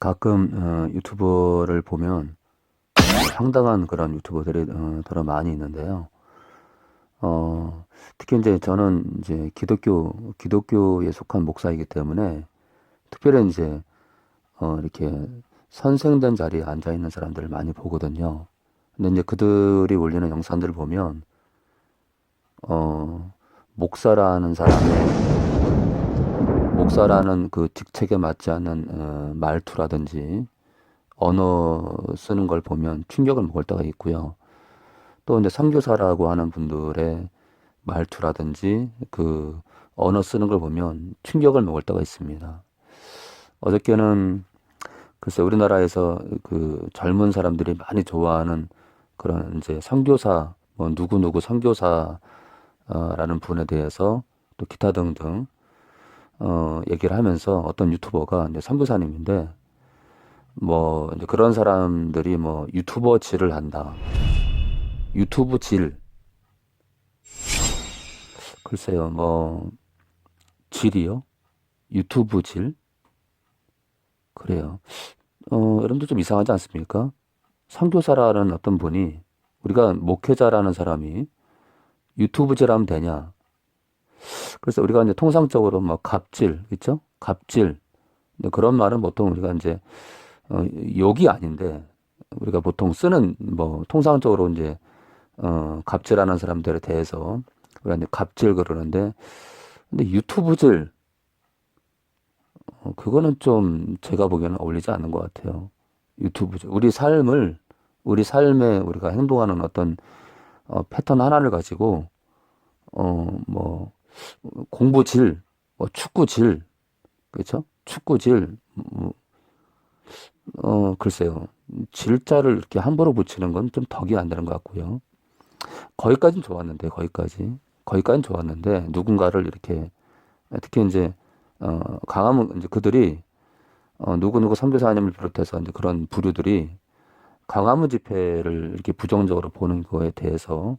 가끔 어, 유튜버를 보면 황당한 그런 유튜버들이 어, 더러 많이 있는데요. 어, 특히 이제 저는 이제 기독교 기독교에 속한 목사이기 때문에 특별히 이제 어, 이렇게 선생된 자리에 앉아 있는 사람들을 많이 보거든요. 근데 이제 그들이 올리는 영상들을 보면 어, 목사라는 사람의 목사라는 그 직책에 맞지 않는 어, 말투라든지 언어 쓰는 걸 보면 충격을 먹을 때가 있고요. 또 이제 선교사라고 하는 분들의 말투라든지 그 언어 쓰는 걸 보면 충격을 먹을 때가 있습니다. 어저께는 글쎄 우리나라에서 그 젊은 사람들이 많이 좋아하는 그런 이제 선교사 뭐 누구 누구 선교사라는 분에 대해서 또 기타 등등 어 얘기를 하면서 어떤 유튜버가 이제 선교사님인데 뭐 이제 그런 사람들이 뭐 유튜버 질을 한다. 유튜브 질. 글쎄요, 뭐 질이요? 유튜브 질? 그래요. 어, 여러분들 좀 이상하지 않습니까? 선교사라는 어떤 분이 우리가 목회자라는 사람이 유튜브 질 하면 되냐? 그래서 우리가 이제 통상적으로 뭐 갑질, 있죠? 갑질. 그런 말은 보통 우리가 이제 어, 욕이 아닌데 우리가 보통 쓰는 뭐 통상적으로 이제 어, 갑질하는 사람들에 대해서 우리가 이제 갑질 그러는데 근데 유튜브질 어, 그거는 좀 제가 보기에는 어울리지 않는 것 같아요. 유튜브질 우리 삶을 우리 삶에 우리가 행동하는 어떤 어, 패턴 하나를 가지고 어뭐 공부 질, 뭐 축구 질, 그렇죠? 축구질, 뭐, 어 글쎄요, 질자를 이렇게 함부로 붙이는 건 좀 덕이 안 되는 것 같고요. 거기까진 좋았는데 거기까지 거기까진 좋았는데 누군가를 이렇게 특히 이제 어 강함은 이제 그들이 어 누구누구 선교사님을 비롯해서 이제 그런 부류들이 강화문 집회를 이렇게 부정적으로 보는 거에 대해서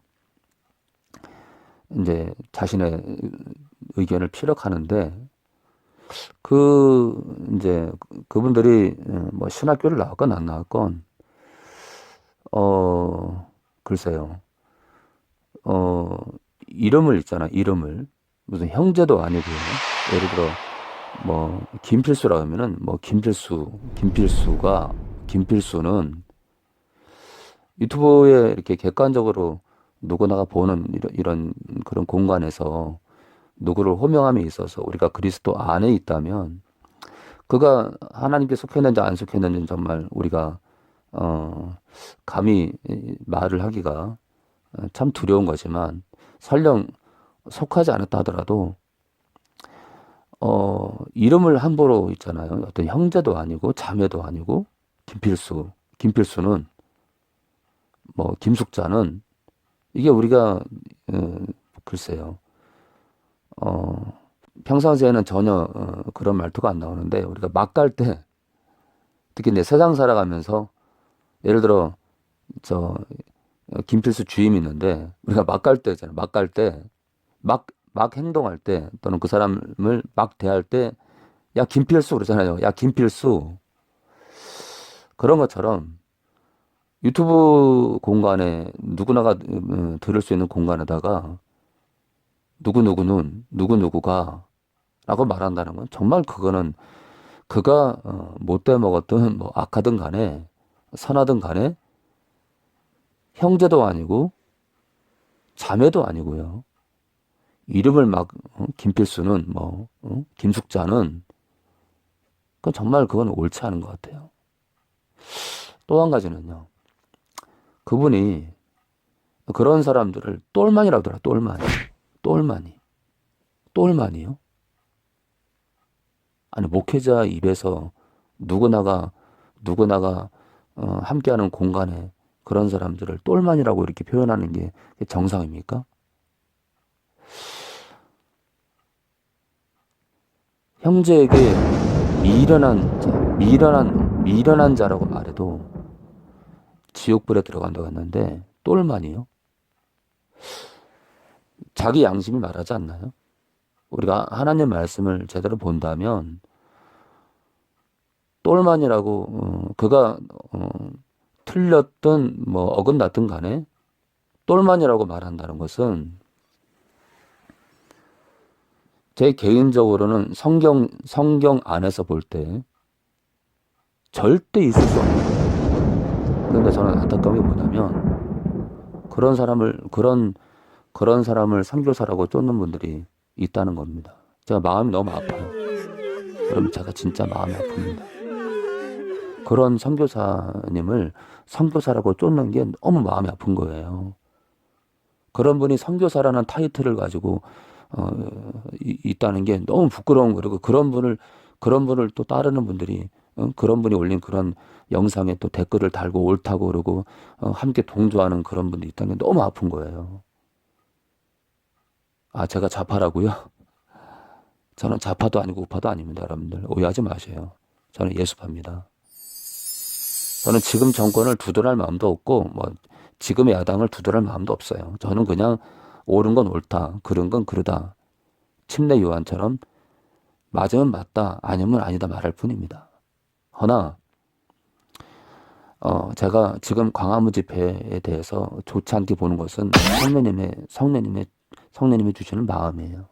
이제 자신의 의견을 피력하는데 그 이제 그분들이 뭐 신학교를 나왔건 안 나왔건 어 글쎄요. 어 이름을 있잖아 이름을. 무슨 형제도 아니고요 예를 들어 뭐 김필수라 하면은 뭐 김필수 김필수가 김필수는 유튜브에 이렇게 객관적으로 누구나가 보는 이런, 이런 그런 공간에서 누구를 호명함에 있어서 우리가 그리스도 안에 있다면 그가 하나님께 속했는지 안 속했는지 정말 우리가 어 감히 말을 하기가 참 두려운 거지만 설령 속하지 않았다 하더라도 어 이름을 함부로 있잖아요. 어떤 형제도 아니고 자매도 아니고 김필수 김필수는 뭐 김숙자는 이게 우리가 어, 글쎄요. 어, 평상시에는 전혀 어, 그런 말투가 안 나오는데 우리가 막 갈 때 특히 내 세상 살아가면서 예를 들어 저 김필수 주임이 있는데 우리가 막 갈 때 있잖아요. 막 갈 때 막 막 행동할 때 또는 그 사람을 막 대할 때 야 김필수 그러잖아요. 야 김필수 그런 것처럼 유튜브 공간에 누구나가 음, 들을 수 있는 공간에다가 누구누구는 누구누구가 라고 말한다는 건 정말 그거는 그가 어, 못돼 먹었든 뭐 악하든 간에 선하든 간에 형제도 아니고 자매도 아니고요. 이름을 막 어, 김필수는 뭐 어, 김숙자는 그건 정말 그건 옳지 않은 것 같아요. 또 한 가지는요. 그분이 그런 사람들을 똘만이라고 하더라, 똘만이. 똘만이. 똘만이요? 아니, 목회자 입에서 누구나가, 누구나가, 어, 함께하는 공간에 그런 사람들을 똘만이라고 이렇게 표현하는 게 정상입니까? 형제에게 미련한 자, 미련한, 미련한 자라고 말해도 지옥불에 들어간다고 했는데 똘만이요? 자기 양심이 말하지 않나요? 우리가 하나님 말씀을 제대로 본다면 똘만이라고 어, 그가 어, 틀렸든 뭐 어긋났든 간에 똘만이라고 말한다는 것은 제 개인적으로는 성경 성경 안에서 볼 때 절대 있을 수 없는 그런데 저는 안타까운 게 뭐냐면 그런 사람을 그런 그런 사람을 선교사라고 쫓는 분들이 있다는 겁니다. 제가 마음이 너무 아파요. 그럼 제가 진짜 마음이 아픕니다. 그런 선교사님을 선교사라고 쫓는 게 너무 마음이 아픈 거예요. 그런 분이 선교사라는 타이틀을 가지고 어, 이- 있다는 게 너무 부끄러운 거예요. 그런 분을 그런 분을 또 따르는 분들이 어, 그런 분이 올린 그런 영상에 또 댓글을 달고 옳다고 그러고 어, 함께 동조하는 그런 분들이 있다는 게 너무 아픈 거예요. 아, 제가 좌파라고요? 저는 좌파도 아니고 우파도 아닙니다, 여러분들. 오해하지 마세요. 저는 예수파입니다. 저는 지금 정권을 두둔할 마음도 없고, 뭐, 지금의 야당을 두둔할 마음도 없어요. 저는 그냥 옳은 건 옳다, 그른 건 그르다. 침례 요한처럼 맞으면 맞다, 아니면 아니다 말할 뿐입니다. 허나, 어, 제가 지금 광화문 집회에 대해서 좋지 않게 보는 것은 성령님의, 성령님의, 성령님이 주시는 마음이에요.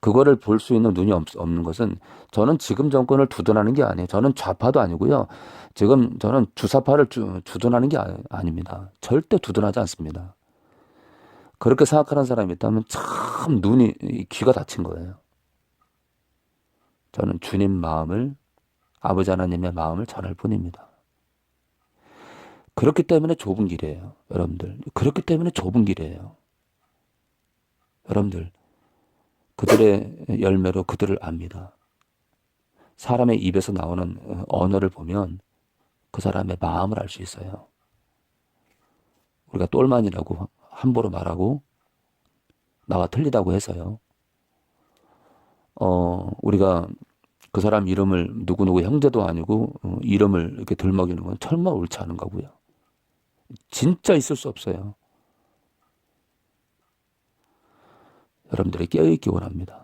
그거를 볼 수 있는 눈이 없, 없는 것은 저는 지금 정권을 두둔하는 게 아니에요. 저는 좌파도 아니고요. 지금 저는 주사파를 주, 주둔하는 게 아, 아닙니다. 절대 두둔하지 않습니다. 그렇게 생각하는 사람이 있다면 참 눈이, 이 귀가 닫힌 거예요. 저는 주님 마음을, 아버지 하나님의 마음을 전할 뿐입니다. 그렇기 때문에 좁은 길이에요. 여러분들. 그렇기 때문에 좁은 길이에요. 여러분들. 그들의 열매로 그들을 압니다. 사람의 입에서 나오는 어, 언어를 보면 그 사람의 마음을 알 수 있어요. 우리가 똘만이라고 함부로 말하고 나와 틀리다고 해서요. 어, 우리가 그 사람 이름을 누구누구 형제도 아니고 어, 이름을 이렇게 들먹이는 건 정말 옳지 않은 거고요. 진짜 있을 수 없어요. 여러분들이 깨어있기 원합니다.